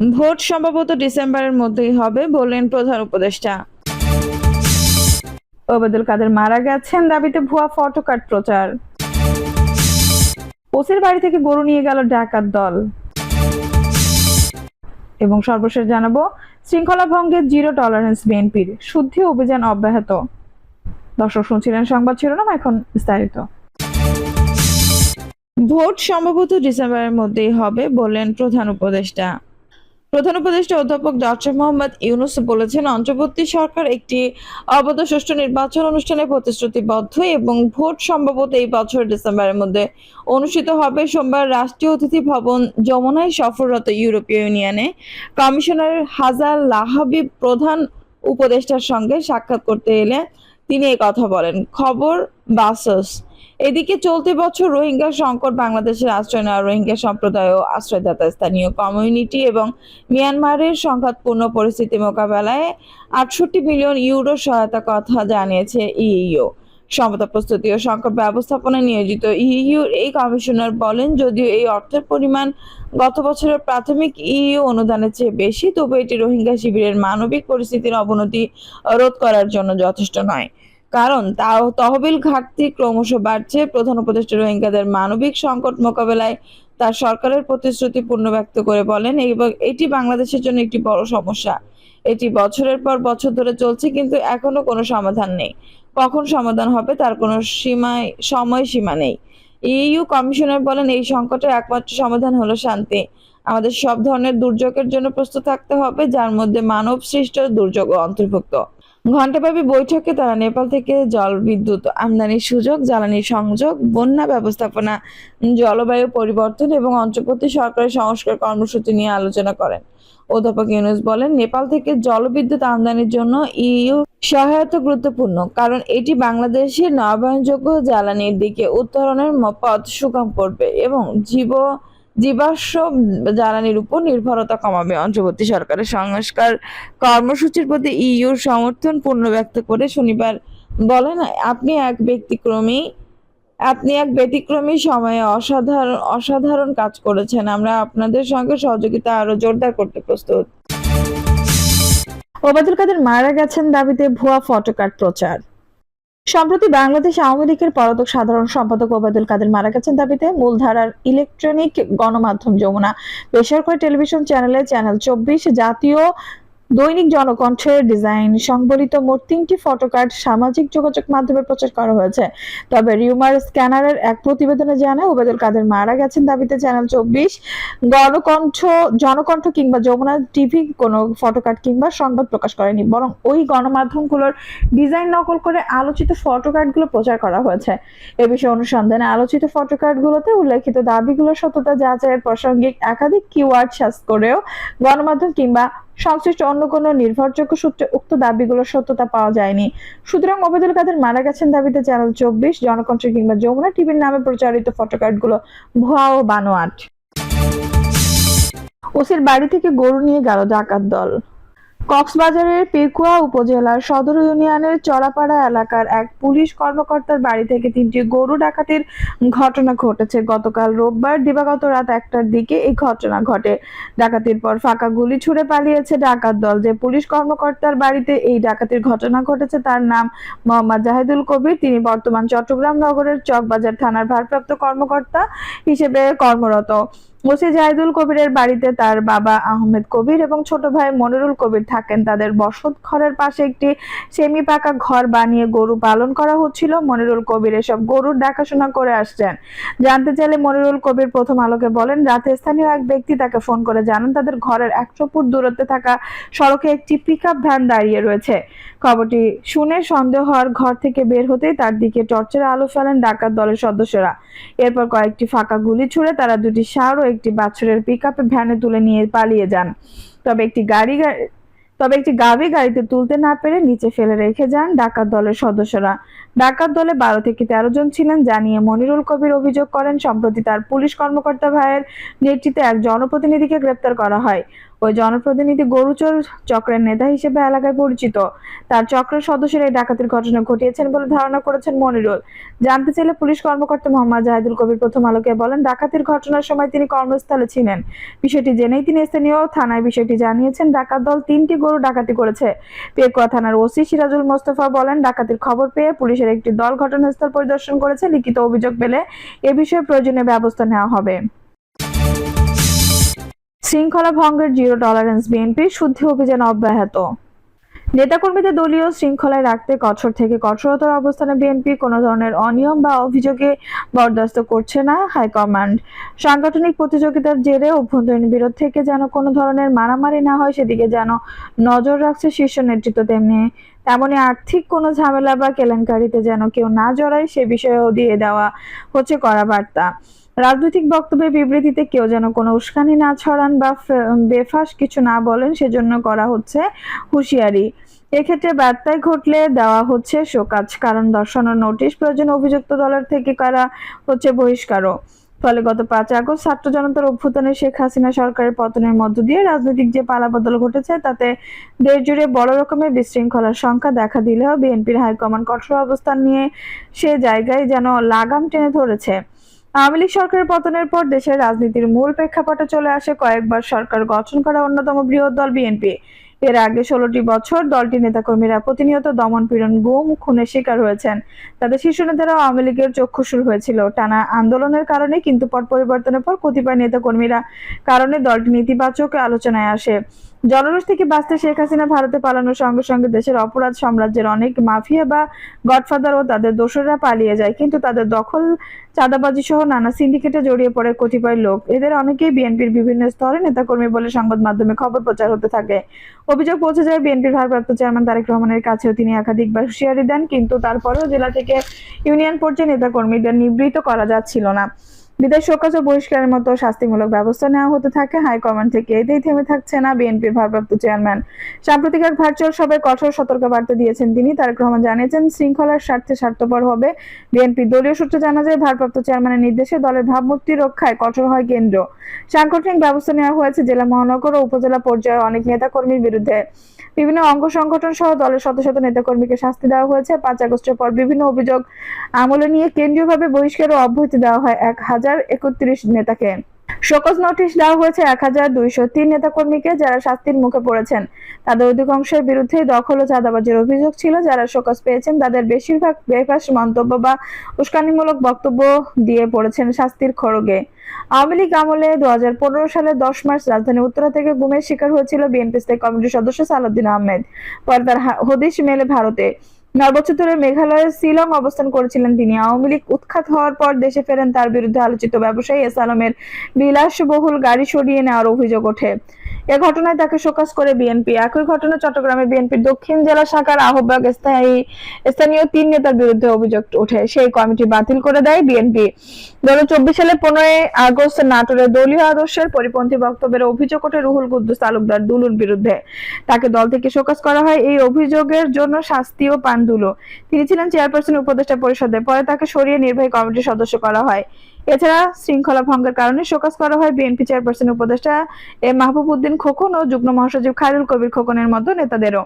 Vote সম্ভবত ডিসেম্বরের মধ্যেই হবে বললেন প্রধান উপদেষ্টা। ওবায়দুল কাদের মারা গেছেন দাবিতে ভুয়া ফটো কার্ড প্রচার। ওসির বাড়ি থেকে গরু নিয়ে গেল ডাকাত দল। এবং সর্বশেষ জানাব, শৃঙ্খলা ভঙ্গের জিরো টলারেন্স বিএনপির শুদ্ধি অভিযান অব্যাহত। দর্শক শুনছিলেন সংবাদ শিরোনাম, এখন বিস্তারিত। ভোট সম্ভবত ডিসেম্বরের মধ্যেই হবে বললেন প্রধান উপদেষ্টা। প্রধান উপদেষ্টা অধ্যাপক ডক্টর মোহাম্মদ ইউনুস বলেছেন, অন্তর্বর্তী সরকার একটি অবাধ সুষ্ঠু নির্বাচন অনুষ্ঠানে প্রতিশ্রুতিবদ্ধ এবং ভোট সম্ভবত এই বছর ডিসেম্বরের মধ্যে অনুষ্ঠিত হবে। সোমবার রাষ্ট্রীয় অতিথি ভবন যমুনায় সফররত ইউরোপীয় ইউনিয়নে কমিশনার হাজার লাহাবি প্রধান উপদেষ্টার সঙ্গে সাক্ষাৎ করতে এলে তিনি কথা বলেন। খবর বাসস। এদিকে চলতি বছর রোহিঙ্গা সংকট বাংলাদেশের আশ্রয় নেওয়া রোহিঙ্গা সম্প্রদায় ও আশ্রয়দাতা স্থানীয় কমিউনিটি এবং মিয়ানমারের সংঘাতপূর্ণ পরিস্থিতি মোকাবেলায় আটষট্টি মিলিয়ন ইউরো সহায়তা কথা জানিয়েছে ইইউ। সমতা প্রস্তুতি ও সংকট ব্যবস্থাপনায় নিয়োজিত ইইউর এই কমিশনার বলেন, যদিও এই অর্থের পরিমাণ গত বছরের প্রাথমিক ইইউ অনুদানের চেয়ে বেশি, তবু এটি রোহিঙ্গা শিবিরের মানবিক পরিস্থিতির অবনতি রোধ করার জন্য যথেষ্ট নয়। কারণ তাও তহবিল ঘাটতি ক্রমশ বাড়ছে। প্রধান উপদেষ্টা রোহিঙ্গাদের মানবিক সংকট মোকাবেলায় তার সরকারের প্রতিশ্রুতি পূর্ণ ব্যক্ত করে বলেন এবং এটি বাংলাদেশের জন্য একটি বড় সমস্যা। এটি বছরের পর বছর ধরে চলছে কিন্তু এখনও কোনো সমাধান নেই। কখন সমাধান হবে তার কোনো সীমায় সময় সীমা নেই। ইইউ কমিশনার বলেন, এই সংকটের একমাত্র সমাধান হলো শান্তি। আমাদের সব ধরনের দুর্যোগের জন্য প্রস্তুত থাকতে হবে, যার মধ্যে মানব সৃষ্ট দুর্যোগও অন্তর্ভুক্ত। ঘণ্টাব্যাপী বৈঠকে তারা নেপাল থেকে জল, বিদ্যুৎ আমদানির সুযোগ, জ্বালানি সংযোগ, বন্যা ব্যবস্থাপনা, জলবায়ু পরিবর্তন এবং অন্তর্বর্তী সরকারের সংস্কার কর্মসূচি নিয়ে আলোচনা করেন। অধ্যাপক ইউনুস বলেন, নেপাল থেকে জলবিদ্যুৎ আমদানির জন্য ইইউ সহায়তা গুরুত্বপূর্ণ, কারণ এটি বাংলাদেশের নবায়নযোগ্য জ্বালানির দিকে উত্তরণের পথ সুগম করবে এবং জীব জীবাশ্ম জ্বালানির উপর নির্ভরতা কমাবে। অন্তর্বর্তী সরকারের সংস্কার কর্মসূচির প্রতি ইইউর সমর্থন পূর্ণ ব্যক্ত করে শনিবার বলেন, আপনি এক ব্যতিক্রমী, আপনি এক ব্যতিক্রমী সময়ে অসাধারণ অসাধারণ কাজ করেছেন। আমরা আপনাদের সঙ্গে সহযোগিতা আরও জোরদার করতে প্রস্তুত। ওবায়দুল কাদের মারা গেছেন দাবিতে ভুয়া ফটোকার্ড প্রচার। সম্প্রতি বাংলাদেশ আওয়ামী লীগের পলাতক সাধারণ সম্পাদক ওবায়দুল কাদের মারা গেছেন দাবিতে মূলধারার ইলেকট্রনিক গণমাধ্যম যমুনা। বেসরকারি টেলিভিশন চ্যানেলে চ্যানেল চব্বিশ জাতীয় দৈনিক জনকণ্ঠের ডিজাইন সংবলিত মোট তিনটি ফটোকার্ড সামাজিক যোগাযোগ মাধ্যমে প্রচার করা হয়েছে। তবে রিউমার স্ক্যানারের এক প্রতিবেদনে জানায়, ওবায়দুল কাদের মারা গেছেন দাবিতে চ্যানেল চব্বিশ। গণকণ্ঠ, জনকণ্ঠ কিংবা যমুনা টিভি কোনো ফটোকার্ড কিংবা সংবাদ প্রকাশ করেনি, বরং ওই গণমাধ্যমগুলোর ডিজাইন নকল করে আলোচিত ফটোকার্ডগুলো প্রচার করা হয়েছে। এ বিষয়ে অনুসন্ধানে আলোচিত ফটোকার্ডগুলোতে উল্লেখিত দাবিগুলোর সত্যতা যাচাইয়ের প্রাসঙ্গিক একাধিক কিওয়ার্ড সার্চ করেও গণমাধ্যম কিংবা সংশ্লিষ্ট অন্য কোনো নির্ভরযোগ্য সূত্রে উক্ত দাবিগুলোর সত্যতা পাওয়া যায়নি। সুতরাং ওবায়দুল কাদের মারা গেছেন দাবিতে চ্যানেল চব্বিশ, জনকণ্ঠ কিংবা যমুনা টিভির নামে প্রচারিত ফটোকার্ডগুলো ভুয়া ও বানোয়াট। ওসির বাড়ি থেকে গরু নিয়ে গেল ডাকাত দল। কক্সবাজারের পেকুয়া উপজেলার সদর ইউনিয়নের চড়াপাড়া এলাকার এক পুলিশ কর্মকর্তার বাড়ি থেকে তিনটি গরু ডাকাতির ঘটনা ঘটেছে। গতকাল রোববার দিবাগত রাত একটার দিকে এই ঘটনা ঘটে। ডাকাতির পর ফাঁকা গুলি ছুড়ে পালিয়েছে ডাকাত দল। যে পুলিশ কর্মকর্তার বাড়িতে এই ডাকাতির ঘটনা ঘটেছে তার নাম মোহাম্মদ জাহেদুল কবির। তিনি বর্তমান চট্টগ্রাম নগরের চকবাজার থানার ভারপ্রাপ্ত কর্মকর্তা হিসেবে কর্মরত। ওসি জাহিদুল কবিরের বাড়িতে তার বাবা আহমেদ কবির এবং ছোট ভাই মনিরুল কবির থাকেন। তাদের বসত ঘরের পাশে একটি সেমি পাকা ঘর বানিয়ে গরু পালন করা হচ্ছিল। মনিরুল কবির এসব গরুর দেখাশোনা করে আসছেন। জানতে চাইলে মনিরুল কবির প্রথম আলোকে বলেন, রাতে স্থানীয় এক ব্যক্তি তাকে ফোন করে জানান, তাদের ঘরের একশো ফুট দূরত্বে থাকা সড়কে একটি পিকআপ ভ্যান দাঁড়িয়ে রয়েছে। খবরটি শুনে সন্দেহ হওয়ার ঘর থেকে বের হতেই তার দিকে টর্চের আলো ফেলেন ডাকাত দলের সদস্যরা। এরপর কয়েকটি ফাঁকা গুলি ছুড়ে তারা দুটি সার ও একটি বাছুরের পিক ভ্যানে তুলে নিয়ে পালিয়ে যান। তবে একটি গাড়ি তবে একটি গাভী গাড়িতে তুলতে না পেরে নিচে ফেলে রেখে যান ডাকাত দলের সদস্যরা। ডাকাত দলে বারো থেকে তেরো জন ছিলেন জানিয়ে মনিরুল কবির অভিযোগ করেন, সম্প্রতি তার পুলিশ কর্মকর্তা ভাইয়ের নেতৃত্বে এক জনপ্রতিনিধিকে গ্রেপ্তার করা হয়। ওই জনপ্রতিনিধি গরুচোর চক্রের নেতা হিসেবে এলাকায় পরিচিত। তার চক্রের সদস্যরা এই ডাকাতির ঘটনা ঘটিয়েছেন বলে ধারণা করেছেন মনিরুল। জানতে চাইলে পুলিশ কর্মকর্তা মোহাম্মদ জাহিদুল কবির প্রথম আলোকে বলেন, ডাকাতির ঘটনার সময় তিনি কর্মস্থলে ছিলেন। বিষয়টি জেনেই তিনি স্থানীয় থানায় বিষয়টি জানিয়েছেন। ডাকাত দল তিনটি গরু ডাকাতি করেছে। পেকুয়া থানার ওসি সিরাজুল মোস্তফা বলেন, ডাকাতির খবর পেয়ে পুলিশের একটি দল ঘটনাস্থল পরিদর্শন করেছে। লিখিত অভিযোগ পেলে এ বিষয়ে প্রয়োজনীয় ব্যবস্থা নেওয়া হবে। শৃঙ্খলা ভঙ্গের জিরো টলারেন্স বিএনপির শুদ্ধি অভিযান অব্যাহত। নেতাকর্মীদের দলীয় শৃঙ্খলায় রাখতে কঠোর থেকে কঠোরতর অবস্থানে বিএনপি কোনো ধরনের অনিয়ম বা অভিযোগে বরদাস্ত করছে না হাইকমান্ড। সাংগঠনিক প্রতিযোগিতার জেরে অভ্যন্তরীণ বিরোধ থেকে যেন কোনো ধরনের মারামারি না হয়, সেদিকে যেন নজর রাখছে শীর্ষ নেতৃত্ব তেমনি। তেমনি আর্থিক কোনো ঝামেলা বা কেলেঙ্কারিতে যেন কেউ না জড়ায়, সে বিষয়েও দিয়ে দেওয়া হচ্ছে কড়া বার্তা। রাজনৈতিক বক্তব্যে বিবৃতিতে কেউ যেন কোনো উস্কানি না ছড়ান বা বেফাস কিছু না বলেন, সেজন্য করা হচ্ছে হুঁশিয়ারি। এক্ষেত্রে ব্যত্যয় ঘটলে দেওয়া হচ্ছে শোকাজ, কারণ দর্শানোর নোটিশ প্রয়োজন অভিযুক্ত দলের থেকে করা হচ্ছে বহিষ্কারও। ফলে গত পাঁচ আগস্ট ছাত্র জনতার অভ্যুত্থানে শেখ হাসিনা সরকারের পতনের মধ্য দিয়ে রাজনৈতিক যে পালাবদল ঘটেছে, তাতে দেশ জুড়ে বড় রকমের বিশৃঙ্খলার সংখ্যা দেখা দিলেও বিএনপির হাইকমান্ড কঠোর অবস্থান নিয়ে সে জায়গায় যেন লাগাম টেনে ধরেছে। আওয়ামী লীগ সরকারের পতনের পর দেশের রাজনীতির মূল প্রেক্ষাপটে চলে আসে কয়েকবার সরকার গঠন করা অন্যতম বৃহৎ দল বিএনপি। এর আগে ষোলোটি বছর দলটির নেতাকর্মীরা প্রতিনিয়ত দমন পীড়ন, গুম, খুনের শিকার হয়েছেন। তাদের শীর্ষ নেতারা আওয়ামী লীগের চক্ষুশুর হয়েছিল। টানা আন্দোলনের কারণে কিন্তু পট পরিবর্তনের পর কতিপয় নেতাকর্মীরা কারণে দলটি নেতিবাচক আলোচনায় আসে। জনরোষ থেকে বাঁচতে শেখ হাসিনা ভারতে পালানোর সঙ্গে সঙ্গে দেশের অপরাধ সাম্রাজ্যের অনেক মাফিয়া বা গডফাদার ও তাদের দোসররা পালিয়ে যায়, কিন্তু তাদের দখল চাঁদাবাজি সহ নানা সিন্ডিকেটে জড়িয়ে পড়ে কতিপয় লোক। এদের অনেকেই বিএনপির বিভিন্ন স্তরে নেতাকর্মী বলে সংবাদ মাধ্যমে খবর প্রচার হতে থাকে। অভিযোগ পৌঁছে যায় বিএনপির ভারপ্রাপ্ত চেয়ারম্যান তারেক রহমানের কাছেও। তিনি একাধিকবার হুঁশিয়ারি দেন, কিন্তু তারপরেও জেলা থেকে ইউনিয়ন পর্যায়ে নেতাকর্মীদের নিবৃত করা যাচ্ছিল না। বিদায় শোকজ ও বহিষ্কারের মতো শাস্তিমূলক ব্যবস্থা নেওয়া হতে থাকে। হাইকমান্ড থেকে এতেই থেমে থাকছে না বিএনপির ভারপ্রাপ্ত চেয়ারম্যান। সাম্প্রতিক এক ভার্চুয়াল সভায় কঠোর সতর্কবার্তা দিয়েছেন তিনি। তারেক রহমান জানিয়েছেন, শৃঙ্খলার স্বার্থে স্বার্থপর হবে বিএনপি। দলীয় সূত্রে জানা যায়, ভারপ্রাপ্ত চেয়ারম্যানের নির্দেশে দলের ভাবমূর্তি রক্ষায় কঠোর হয় কেন্দ্র। সাংগঠনিক ব্যবস্থা নেওয়া হয়েছে জেলা মহানগর ও উপজেলা পর্যায়ে অনেক নেতাকর্মীর বিরুদ্ধে। বিভিন্ন অঙ্গ সংগঠন সহ দলের শত শত নেতাকর্মীকে শাস্তি দেওয়া হয়েছে। পাঁচ আগস্টের পর বিভিন্ন অভিযোগ আমলে নিয়ে কেন্দ্রীয়ভাবে বহিষ্কার ও অব্যাহতি দেওয়া হয় এক হাজার একত্রিশ নেতাকে। শোকজ নোটিশ দেওয়া হয়েছে এক হাজার দুইশো তিন নেতাকর্মীকে যারা শাস্তির মুখে পড়েছেন। তাদের অধিকাংশের বিরুদ্ধে দখল ও চাঁদাবাজির অভিযোগ ছিল। যারা শোকজ পেয়েছেন, তাদের বেশিরভাগ বেফাস মন্তব্য বা উস্কানিমূলক বক্তব্য দিয়ে পড়েছেন শাস্তির খড়গে। আওয়ামী লীগ আমলে দু হাজার পনেরো সালের দশ মার্চ রাজধানী উত্তরা থেকে গুমের শিকার হয়েছিল বিএনপি স্থায়ী কমিটির সদস্য সালাউদ্দিন আহমেদ। পরে তার হদিশ মেলে ভারতে। নয় বছর ধরে মেঘালয়ের শিলং অবস্থান করেছিলেন তিনি। আওয়ামী লীগ উৎখাত হওয়ার পর দেশে ফেরেন তার বিরুদ্ধে আলোচিত ব্যবসায়ী এস আলমের বিলাসবহুল গাড়ি সরিয়ে নেওয়ার অভিযোগ ওঠে। এ ঘটনায় তাকে শোকাস করে বিএনপি। একই ঘটনা চট্টগ্রামে বিএনপির দক্ষিণ জেলা শাখার আহ্বায়ক স্থায়ী স্থানীয় তিন নেতার বিরুদ্ধে অভিযোগ ওঠে। সেই কমিটি বাতিল করে দেয় বিএনপি। দু চব্বিশ সালে পনেরোই আগস্ট নাটোরে দলীয় আদর্শের পরিপন্থী বক্তব্যের অভিযোগ ওঠে রুহুল কুদ্দুস তালুকদার দুলুর বিরুদ্ধে। তাকে দল থেকে শোকাস করা হয় এই অভিযোগের জন্য শাস্তিও পান দুলু তিনি ছিলেন চেয়ারপারসন উপদেষ্টা পরিষদে। পরে তাকে সরিয়ে নির্বাহী কমিটির সদস্য করা হয়। এছাড়া শৃঙ্খলা ভঙ্গের কারণে শোকাস করা হয় বিএনপি চেয়ারপারসন উপদেষ্টা এ মাহবুব উদ্দিন খোকন ও যুগ্ম মহাসচিব খায়রুল কবির খোকনের মতো নেতাদেরও।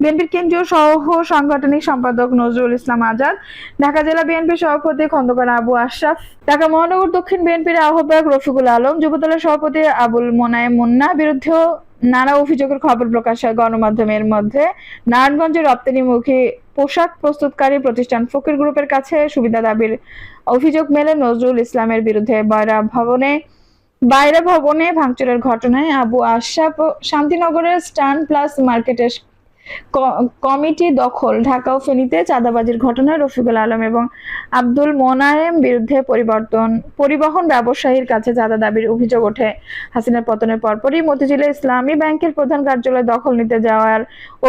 বিএনপির কেন্দ্রীয় সহ সাংগঠনিক সম্পাদক নজরুল ইসলাম আজাদ, ঢাকা জেলা বিএনপির সভাপতি খন্দকার আবু আশরাফ, ঢাকা মহানগর দক্ষিণ বিএনপির আহ্বায়ক রফিকুল আলম, যুবদলের সভাপতি আবুল মোনায়েম মুন্না, বিরুদ্ধেও নানা অভিযোগের খবর প্রকাশ হয় গণমাধ্যমের মধ্যে। নারায়ণগঞ্জের রপ্তানিমুখী পোশাক প্রস্তুতকারী প্রতিষ্ঠান ফকির গ্রুপের কাছে সুবিধা দাবির অভিযোগ মেলে নজরুল ইসলামের বিরুদ্ধে বয়রা ভবনে, বাইরা ভবনে ভাঙচুরের ঘটনায় আবু আশাপ শান্তিনগরের স্টান প্লাস মার্কেটের কমিটি দখল, ঢাকা ও ফেনীতে চাঁদাবাজির ঘটনায় রফিকুল আলম এবং আব্দুল মোনায়েম বিরুদ্ধে পরিবর্তন, পরিবহন ব্যবসায়ীর কাছে চাঁদা দাবির অভিযোগ ওঠে। হাসিনার পতনের পরপরই মতিঝিলে ইসলামী ব্যাংকের প্রধান কার্যালয় দখল নিতে যাওয়ার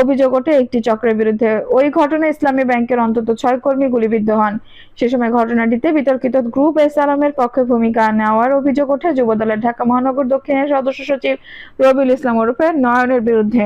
অভিযোগ ওঠে একটি চক্রের বিরুদ্ধে। ওই ঘটনায় ইসলামী ব্যাংকের অন্তত ছয় কর্মী গুলিবিদ্ধ হন। সে সময় ঘটনাটিতে বিতর্কিত গ্রুপ এস আলমের পক্ষে ভূমিকা নেওয়ার অভিযোগ ওঠে যুবদলের ঢাকা মহানগর দক্ষিণের সদস্য সচিব রবিউল ইসলাম ওরফে নয়নের বিরুদ্ধে।